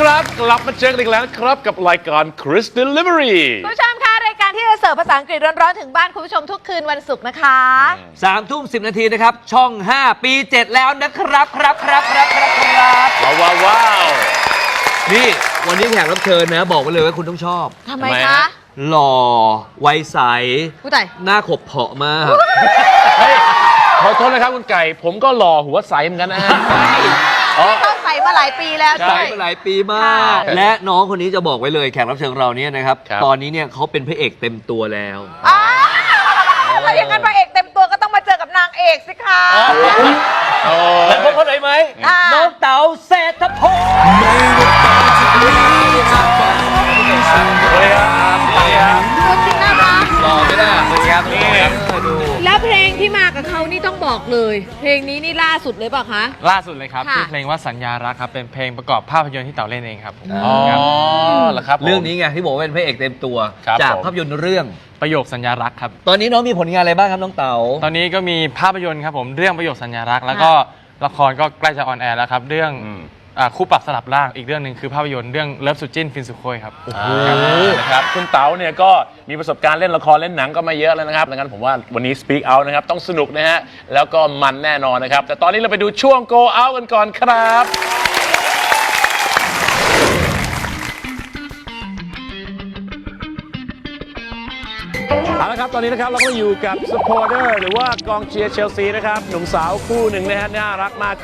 ครับ กลับมาเจอกันอีกแล้วนะครับกับรายการ Chris Delivery คุณผู้ชมคะรายการที่จะเสิร์ฟภาษาอังกฤษร้อนๆถึงบ้านคุณผู้ชมทุกคืนวันศุกร์นะคะ สามทุ่มสินาทีนะครับ ช่อง 5 ปี 7 แล้วนะครับครับครับครับครับครับว้าวว้าวว้าวนี่ วันนี้แขกรับเชิญนะ บอกไว้เลยว่าคุณต้องชอบ ทำไมทำไมคะฮะหล่อวัยใส ผู้ใดหน้าขบเพาะมาก เฮ้ยขอโทษนะครับคุณไก่ ผมก็หล่อหัวใสเหมือนกันนะฮะอ๋อต้องใส่มาหลายปีแล้วใช่ ใสด้วย มาหลายปีมาก ค่ะและน้องคนนี้จะบอกไว้เลยแขกรับเชิญของเราเนี่ยนะครับ ครับ ตอนนี้เนี่ยเขาเป็นพระเอกเต็มตัวแล้ว อ้าวแล้วอย่างนั้นพระเอกเต็มตัวก็ต้องมาเจอกับนางเอกสิคะโอ้แล้วพบคนไหนไหมอ่า น้องเต๋า ครับนี่ดูแล้วเพลงที่มากับเขานี่ต้องบอกเลย เพลงนี้นี่ล่าสุดเลยเปล่าคะ ล่าสุดเลยครับค่ะชื่อเพลงว่าสัญญารักครับเป็นเพลงประกอบภาพยนตร์ที่เต๋าเล่นเองครับผมอ๋อครับเหรอครับผม เรื่องนี้ไงที่บอกว่าเป็นพระเอกเต็มตัว ครับจากผม ภาพยนตร์เรื่อง ประโยคสัญญารักครับ ตอนนี้น้องมีผลงานอะไรบ้างครับน้องเต๋าตอนนี้ก็มีภาพยนตร์ครับผมเรื่องประโยคสัญญารัก แล้วก็ละครก็ใกล้จะออนแอร์แล้วครับ เรื่องอืม อ่าคู่ปรับสลับร่างอีกเรื่องหนึ่งคือภาพยนตร์เรื่องเลิฟสุจินฟินสุโคยครับอ่านะครับคุณเต๋าเนี่ยก็มีประสบการณ์เล่นละครเล่นหนังก็มาเยอะแล้วนะครับดังนั้นผมว่าวันนี้ Speak Out นะครับ ต้องสนุกนะฮะ แล้วก็มันแน่นอนนะครับ แต่ตอนนี้เราไปดูช่วง Go Out กันก่อนครับ เอาละครับตอนนี้นะครับเราก็อยู่กับ supporter หรือว่ากองเชียร์เชลซีนะครับหนุ่มสาวคู่หนึ่งนะฮะน่ารักมาก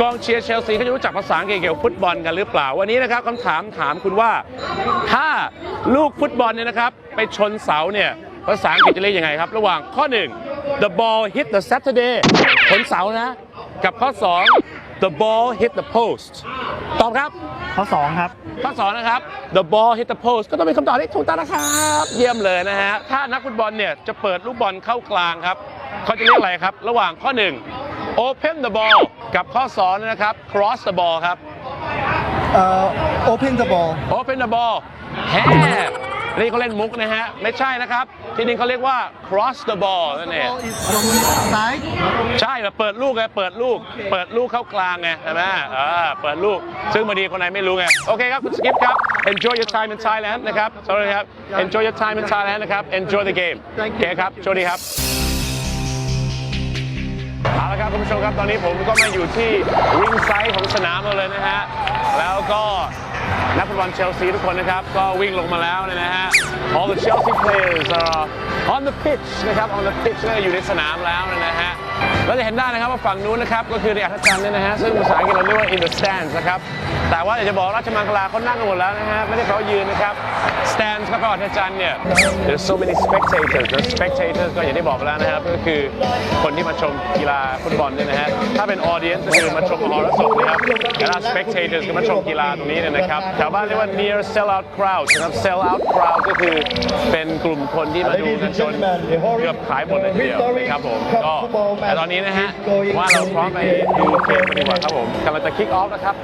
กองเชียร์เชลซีเขาจะรู้จักภาษาอังกฤษเกี่ยวกับฟุตบอลกันหรือเปล่า วันนี้นะครับคำถามถามคุณว่า ถ้าลูกฟุตบอลเนี่ยนะครับไปชนเสาเนี่ยภาษาอังกฤษจะเรียกยังไงครับ ระหว่างข้อ 1 the ball hit the Saturday ชนเสานะ กับข้อ 2 the ball hit the post ตอบครับข้อ2ครับ ข้อสองนะครับ the ball hit the post ก็ต้องเป็นคำตอบที่ถูกต้องนะครับ เยี่ยมเลยนะฮะ ถ้านักฟุตบอลเนี่ยจะเปิดลูกบอลเข้ากลางครับ เขาจะเรียกอะไรครับ ระหว่างข้อ 1 open the ball กับข้อ2นะครับ cross the ball ครับ เอ่อ open the ball open the ball แฮ นี่เขาเล่นมุกนะฮะ ไม่ใช่นะครับ ที่นี่เขาเรียกว่า cross the ball นั่นเอง is from side ใช่แบบเปิดลูกไงเปิดลูก เปิดลูกเข้ากลางไงใช่ไหมอ่าเปิดลูก ซึ่งบางทีคนไหนไม่รู้ไง โอเคครับ คุณสกิปครับ enjoy your time in Thailand นะครับ sorry ครับ enjoy your time in Thailand นะครับ enjoy the game โอเคครับโชคดีครับเอาละครับคุณผู้ชมครับตอนนี้ผมก็มาอยู่ที่ริงไซด์ของสนามเราเลยนะฮะแล้วก็ นักฟุตบอลเชลซีทุกคนนะครับ ก็วิ่งลงมาแล้วเนี่ยนะฮะ All the Chelsea players are on the pitch นะครับ on the pitch ก็อยู่ในสนามแล้วนยนะฮะเราจะเห็นได้นะครับว่าฝั่งนู้นนะครับ ก็คือในอัธจันทร์เนี่ยนะฮะ ซึ่งภาษาอังกฤษเราเรียกว่า in the stands นะครับ แต่ว่าอยากจะบอกราชมังคลาเขานั่งกันหมดแล้วนะฮะ ไม่ได้เขายืนนะครับ stands ครับแปลว่าอัธจันทร์เนี่ย there's so many spectators the spectators ก็อย่างที่บอกไปแล้วนะครับ ก็คือคนที่มาชมกีฬาฟุตบอลเนี่ยนะฮะ ถ้าเป็น audience ก็คือมาชมมหรสพนะครับ คณะ spectators ก็มาชมกีฬาตรงนี้เนี่ยนะครับชาวบ้านเรียกว่า near sell out crowd นะครับ sell out crowd ก็คือเป็นกลุ่มคนที่มาดูนจนเกือบขายหมดเลยทีเดียวครับผมก็แต่ตอนนี้นะฮะว่าเราพร้อมไปดูเกมกันดีกว่าครับผมกำลังจะ kick off นะครับ